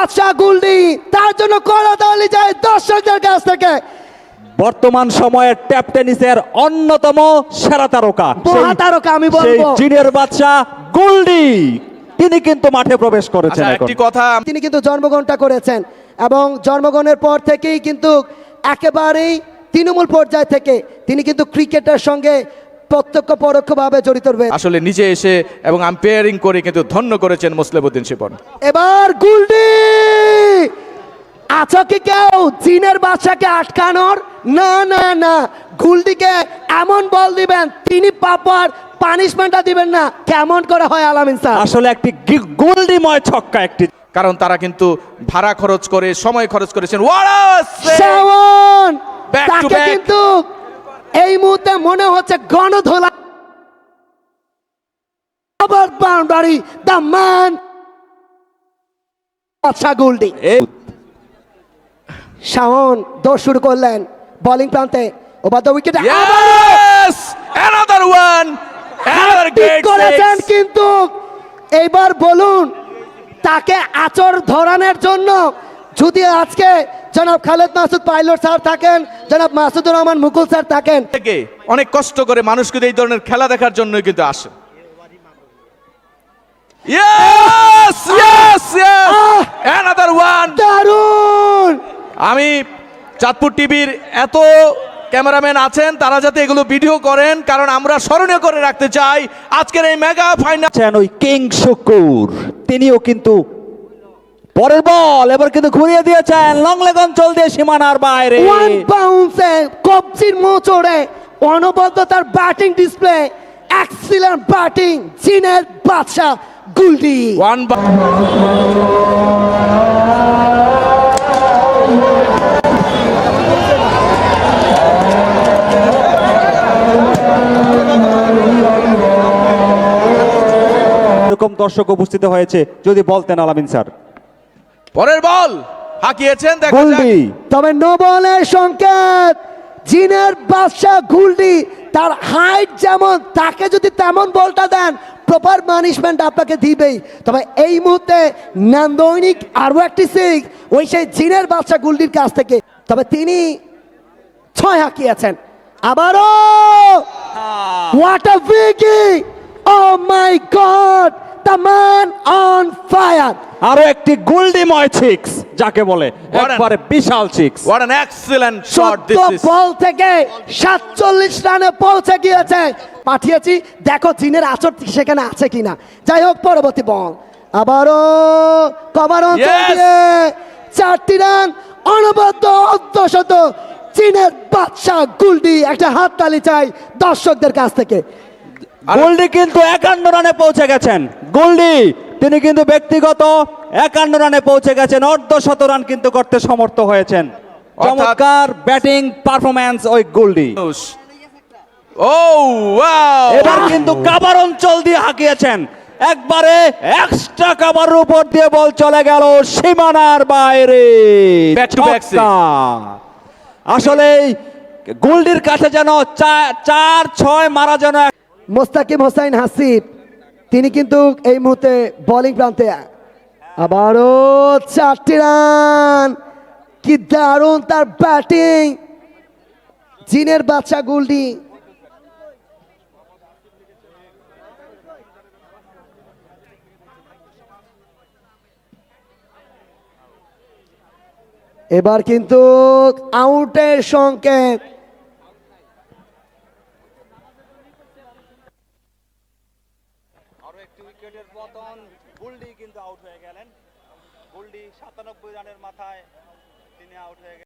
বাদশাহ গুলডি তার জন্য করতালি যায় দর্শকদের কাছ থেকে। বর্তমান সময়ের ট্যাপ টেনিসের অন্যতম সেরা তারকা সেই- মহাতারকা আমি সেই বলব। জিনের বাচ্চা গোল্ডি। তিনি কিন্তু মাঠে প্রবেশ করেছেন আচ্ছা এখন। একটি কথা তিনি কিন্তু জন্মগ্রহণটা করেছেন এবং জন্মগ্রহণের পর থেকেই কিন্তু একেবারেই তৃণমূল পর্যায় থেকে তিনি কিন্তু ক্রিকেটের সঙ্গে প্রত্যক্ষ পরোক্ষভাবে জড়িত রয়েছে। আসলে নিজে এসে এবং আম্পায়ারিং করে কিন্তু ধন্য করেছেন মুসলিমউদ্দিন শিপন। এবার গুলডি আছো কি কেউ? চীনের বাচ্চাকে আটকানোর? না না না। গুলডিকে এমন বল দিবেন তিনি পাপার পানিশমেন্টটা দিবেন না। কেমন করে হয় আলামিন স্যার? আসলে একটি গি- গোল্ডিময় ছক্কা একটি। কারণ তারা কিন্তু ভাড়া খরচ করে সময় খরচ করেছেন! শাওন Back to তাকে back. কিন্তু এই মুহূর্তে মনে হচ্ছে গণধোলা। বাউন্ডারি দ্য ম্যান গুলডি শাওন দৌড় শুরু করলেন বোলিং প্রান্তে। ওভার দ্য উইকেটে করেছেন কিন্তু এইবার বলুন তাকে আচর ধরানোর জন্য যদি আজকে জনাব খালেদ মাসুদ পাইলট স্যার থাকেন জনাব মাসুদুর রহমান মুকুল স্যার থাকেন। থেকে অনেক কষ্ট করে মানুষ কিন্তু এই ধরনের খেলা দেখার জন্য কিন্তু আসে! আমি চাঁদপুর টিভির এত ক্যামেরাম্যান আছেন তারা যাতে এগুলো ভিডিও করেন কারণ আমরা স্মরণীয় করে রাখতে চাই আজকের এই মেগা ফাইনাল। ওই কিং শুকুর তিনিও কিন্তু পরের বল এবার কিন্তু ঘুরিয়ে দিয়েছেন লং লেগ অঞ্চল দিয়ে সীমানার বাইরে। ওয়ান বাউন্সে কবজির মোচড়ে অনবদ্য তার ব্যাটিং ডিসপ্লে এক্সিলেন্ট ব্যাটিং চীনের বাদশাহ গুলডি ওয়ান এরকম দর্শক উপস্থিত হয়েছে যদি বলতেন আলামিন স্যার। পরের বল হাঁকিয়েছেন দেখা যাক। তবে নো বলের সংকেত। চীনের বাদশাহ গুলডি তার হাইট যেমন তাকে যদি তেমন বলটা দেন প্রপার মানিশমেন্ট আপনাকে দিবেই। তবে এই মুহূর্তে নান্দৈনিক আরও একটি সিক্স ওই সেই চীনের বাদশাহ গুলডির কাছ থেকে। তবে তিনি ছয় হাঁকিয়েছেন। আবারও! What a wacky oh my god fire আরও একটি গোল্ডিময় সিক্স যাকে বলে একবারে বিশাল six what an excellent shot চোদ্দ দিস ইজ বল থেকে সাতচল্লিশ রানে পৌঁছে গিয়েছে। পাঠিয়েছি দেখো চীনের আচর সেখানে আছে কিনা। যাই হোক পরবর্তী বল। আবারও কভার অঞ্চল দিয়ে চারটি রান অনবদ্য অর্ধশত। চীনের বাদশাহ গুলডি একটা হাততালি চাই দর্শকদের কাছ থেকে। গোল্ডি কিন্তু একান্ন রানে পৌঁছে গেছেন। গোল্ডি তিনি কিন্তু ব্যক্তিগত একান্ন রানে পৌঁছে গেছেন অর্ধ শত রান কিন্তু করতে সমর্থ হয়েছেন। চমৎকার ব্যাটিং পারফরম্যান্স ওই গোল্ডি ও ওয়াও! এবার কিন্তু কাবার অঞ্চল দিয়ে হাঁকিয়েছেন। একবারে এক্সট্রা কাবার উপর দিয়ে বল চলে গেল সীমানার বাইরে। আসলে গোল্ডির কাছে যেন চার ছয় মারা যেন এক- মোস্তাকিম হোসাইন হাসিব। তিনি কিন্তু এই মুহূর্তে বোলিং প্রান্তে আবারও চারটি রান। কি দারুণ তার ব্যাটিং জিনের বাচ্চা গুলডি এবার কিন্তু আউটের সংকেত। একটি উইকেটের পতন বুল্ডি কিন্তু আউট হয়ে গেলেন। বুল্ডি সাতানব্বই রানের মাথায় তিনি আউট হয়ে